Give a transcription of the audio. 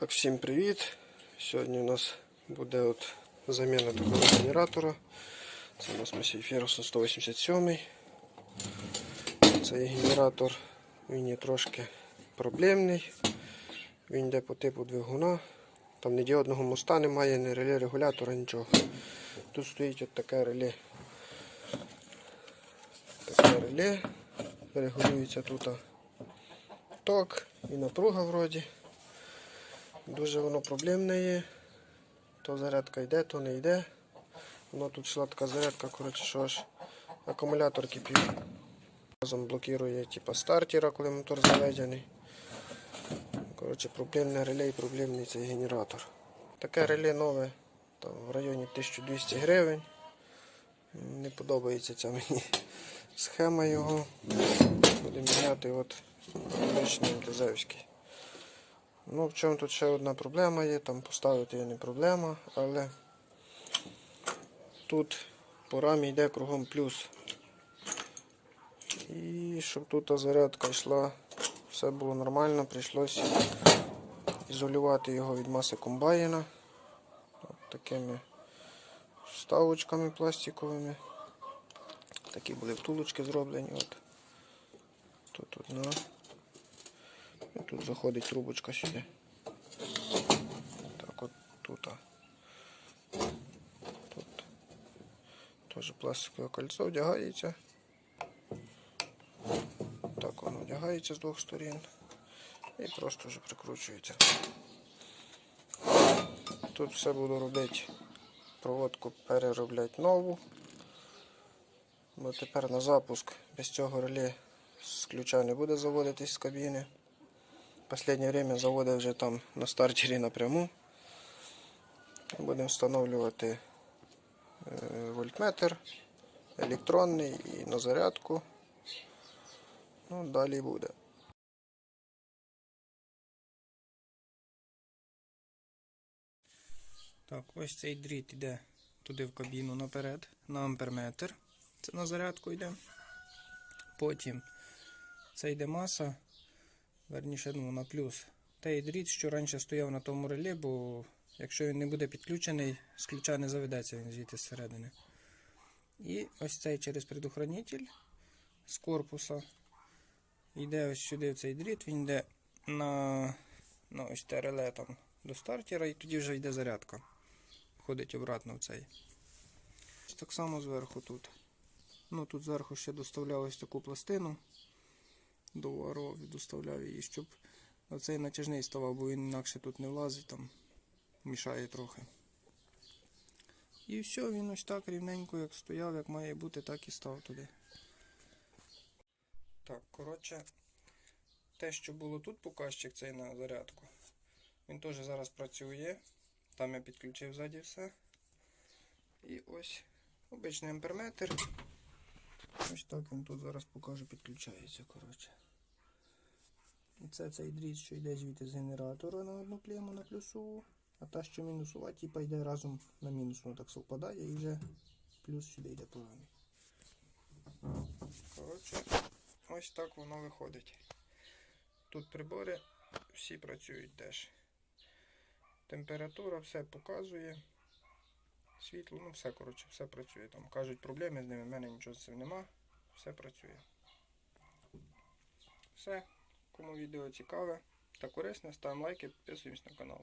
Так, всім привіт! Сьогодні у нас буде от заміна такого генератора. Це у нас Масій Ферguson 187. Цей генератор він є трошки проблемний. Він йде по типу двигуна. Там ні діодного моста немає, ні реле регулятора, нічого. Тут стоїть от таке реле. Таке реле. Регулюється тут ток і напруга вроді. Дуже воно проблемне є. То зарядка йде, то не йде. Воно тут йшла така зарядка, коротше, що аж акумулятор кипів. Разом блокує типа стартера, коли мотор заведений. Коротше, проблемне реле проблемний цей генератор. Таке реле нове, там, в районі 1200 гривень. Не подобається ця мені схема його. Будемо міняти от обичний МТЗівський. Ну, в чому тут ще одна проблема є, там поставити є не проблема, але тут по рамі йде кругом плюс. І щоб тут зарядка йшла, все було нормально, прийшлося ізолювати його від маси комбайна. От такими вставочками пластиковими. Такі були втулочки зроблені. От. Тут одна. Тут заходить трубочка сюди. Так от тут. Тут теж пластикове кольцо вдягається. Так воно вдягається з двох сторін. І просто вже прикручується. Тут все буду робити. Проводку переробляти нову. Бо тепер на запуск без цього реле з ключа не буде заводитись з кабіни. Последнее время заводив вже там на стартері напряму. Будемо встановлювати е, вольтметр, електронний і на зарядку. Ну, далі буде. Так, ось цей дріт йде туди в кабіну наперед, на амперметр. Це на зарядку йде. Потім це йде маса, верніше ну, на плюс. Той дріт, що раніше стояв на тому релі, бо якщо він не буде підключений, з ключа не заведеться він звідти зсередини. І ось цей через предохранитель з корпуса. Йде ось сюди цей дріт, він йде на, на ось те реле там до стартера, і тоді вже йде зарядка. Входить обратно в цей. Ось так само зверху тут. Ну тут зверху ще доставляв ось таку пластину до УАРО, доставляв її, щоб оцей натяжний ставав, бо він інакше тут не влазить, там мішає трохи. І все, він ось так рівненько, як стояв, як має бути, так і став туди. Так, коротше, те, що було тут показчик цей на зарядку, він теж зараз працює. Там я підключив ззаді все. І ось обичний амперметр. Ось так він тут зараз покажу, підключається. коротше. І це цей дріт, що йде звідти з генератора на одну клему на плюсову. А та, що мінусова, типа йде разом на мінус, воно так совпадає і вже плюс сюди йде по. Коротше, ось так воно виходить. Тут прибори всі працюють теж. Температура все показує. Світло, ну все, коротше, все працює. Там кажуть, проблеми з ними, в мене нічого з цим нема. Все працює. Все. Кому відео цікаве та корисне, ставимо лайки, підписуємось на канал.